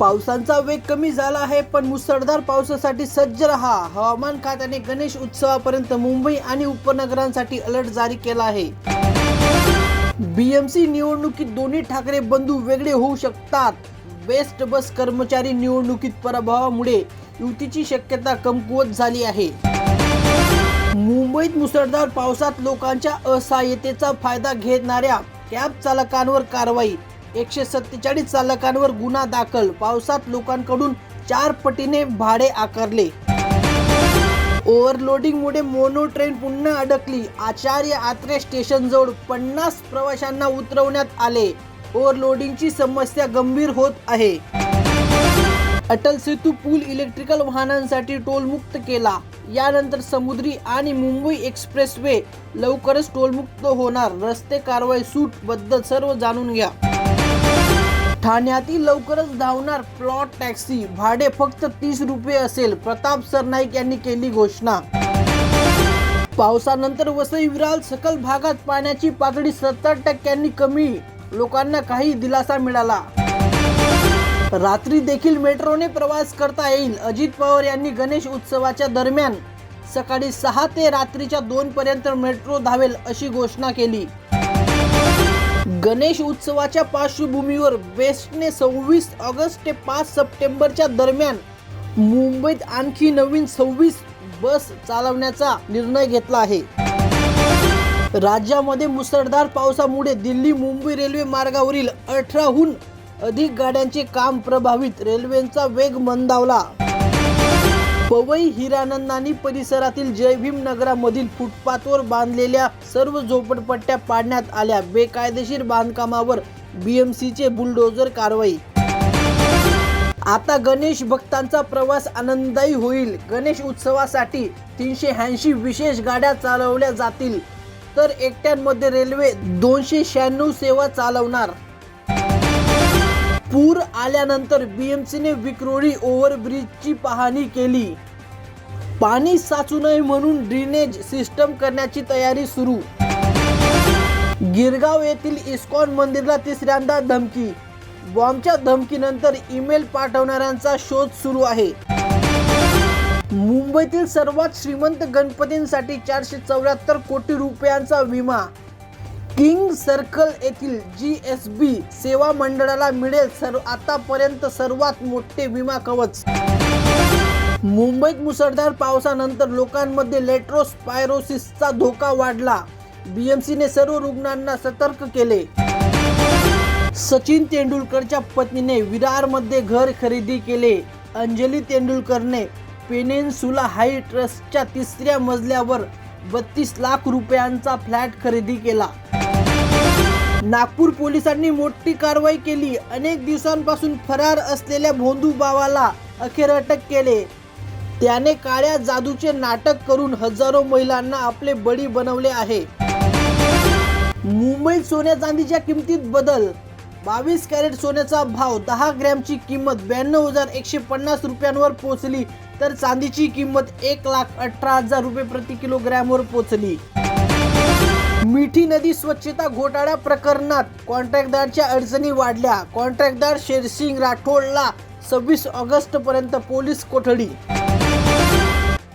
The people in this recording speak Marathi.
पावसांचा वेग कमी झाला आहे पण मुसळधार पावसासाठी सज्ज रहा. हवामान खात्याने गणेश उत्सवापर्यंत मुंबई आणि उपनगरांसाठी अलर्ट जारी केला आहे. बीएमसी निवडणुकीत दोन्ही ठाकरे बंधू वेगळे होऊ शकतात. बेस्ट बस कर्मचारी निवडणुकीत पराभवामुळे युतीची शक्यता कमकुवत झाली आहे. मुंबईत मुसळधार पावसात लोकांच्या असहाय्यतेचा फायदा घेणाऱ्या कॅब चालकांवर कारवाई एकशे सत्तेचाळीस चालकांवर गुन्हा दाखल. पावसात लोकांकडून चार पटीने भाडे आकारले. ओव्हरलोडिंगमुळे मोनो ट्रेन पुन्हा अडकली. आचार्य आत्रे स्टेशनजवळ पन्नास प्रवाशांना उतरवण्यात आले. ओव्हरलोडिंगची समस्या गंभीर होत आहे. अटल सेतू पूल इलेक्ट्रिकल वाहनांसाठी टोलमुक्त केला. यानंतर समुद्री आणि मुंबई एक्सप्रेसवे लवकरच टोलमुक्त होणार. रस्ते कारवाई सूटबद्दल सर्व जाणून घ्या. ठाण्यातील लवकरच धावणार प्लॉट टॅक्सी. भाडे फक्त तीस रुपये असेल. प्रताप सरनाईक यांनी केली घोषणा. पावसानंतर वसई विराल सकल भागात पाण्याची पातळी सत्तर टक्क्यांनी कमी. लोकांना काही दिलासा मिळाला. रात्री देखील मेट्रोने प्रवास करता येईल. अजित पवार यांनी गणेश उत्सवाच्या दरम्यान सकाळी सहा ते रात्रीच्या दोन पर्यंत मेट्रो धावेल अशी घोषणा केली. गणेश उत्सवाच्या पार्श्वभूमीवर बेस्टने सव्वीस ऑगस्ट ते पाच सप्टेंबरच्या दरम्यान मुंबईत आणखी नवीन सव्वीस बस चालवण्याचा निर्णय घेतला आहे. राज्यामध्ये मुसळधार पावसामुळे दिल्ली मुंबई रेल्वे मार्गावरील अठराहून अधिक गाड्यांचे काम प्रभावित. रेल्वेचा वेग मंदावला. पवई हिरानंदानी परिसरातील जयभीम नगरामधील फुटपाथवर बांधलेल्या सर्व झोपडपट्ट्या पाडण्यात आल्या. बेकायदेशीर बांधकामावर बीएमसीचे बुलडोजर कारवाई. आता गणेश भक्तांचा प्रवास आनंददायी होईल. गणेश उत्सवासाठी तीनशे ऐंशी विशेष गाड्या चालवल्या जातील. तर एकट्यांमध्ये रेल्वे दोनशे शहाण्णव सेवा चालवणार. पूर आल्यानंतर बीएमसीने विक्रोळी ओव्हरब्रिजची पाहणी केली. पाणी साचू नये म्हणून ड्रेनेज सिस्टम करण्याची तयारी सुरू. गिरगाव येथील इस्कॉन मंदिरला तिसऱ्यांदा धमकी. बॉम्बच्या धमकीनंतर ईमेल पाठवणाऱ्यांचा शोध सुरू आहे. मुंबईतील सर्वात श्रीमंत गणपतींसाठी चारशे चौऱ्याहत्तर कोटी रुपयांचा विमा. किंग सर्कल येथील जी एस बी सेवा मंडळाला मिळेल सर्व आतापर्यंत सर्वात मोठे विमा कवच. मुंबईत मुसळधार पावसानंतर लोकांमध्ये लेट्रोस्पायरोसिसचा धोका वाढला. बीएमसीने सर्व रुग्णांना सतर्क केले. सचिन तेंडुलकरच्या पत्नीने विरारमध्ये घर खरेदी केले. अंजली तेंडुलकरने पेनेन्सुला हाई ट्रस्टच्या तिसऱ्या मजल्यावर बत्तीस लाख रुपयांचा फ्लॅट खरेदी केला. नागपूर पोलिसांनी मोठी कारवाई केली. अनेक दिवसांपासून फरार असलेल्या भोंदू बावाला अखेर अटक केले. त्याने काळ्या जादूचे नाटक करून हजारो महिलांना आपले बळी बनवले आहे. मुंबईत सोन्या चांदीच्या किमतीत बदल. बावीस कॅरेट सोन्याचा भाव दहा ग्रॅमची किंमत ब्याण्णव हजार एकशे पन्नास रुपयांवर पोहोचली तर चांदीची किंमत एक लाख अठरा हजार रुपये प्रति किलोग्रॅमवर पोहोचली. मिठी नदी स्वच्छता घोटाळ्या प्रकरणात कॉन्ट्रॅक्टदारच्या अडचणी वाढल्या. कॉन्ट्रॅक्टदार शेरसिंग राठोडला सव्वीस ऑगस्ट पर्यंत पोलीस कोठडी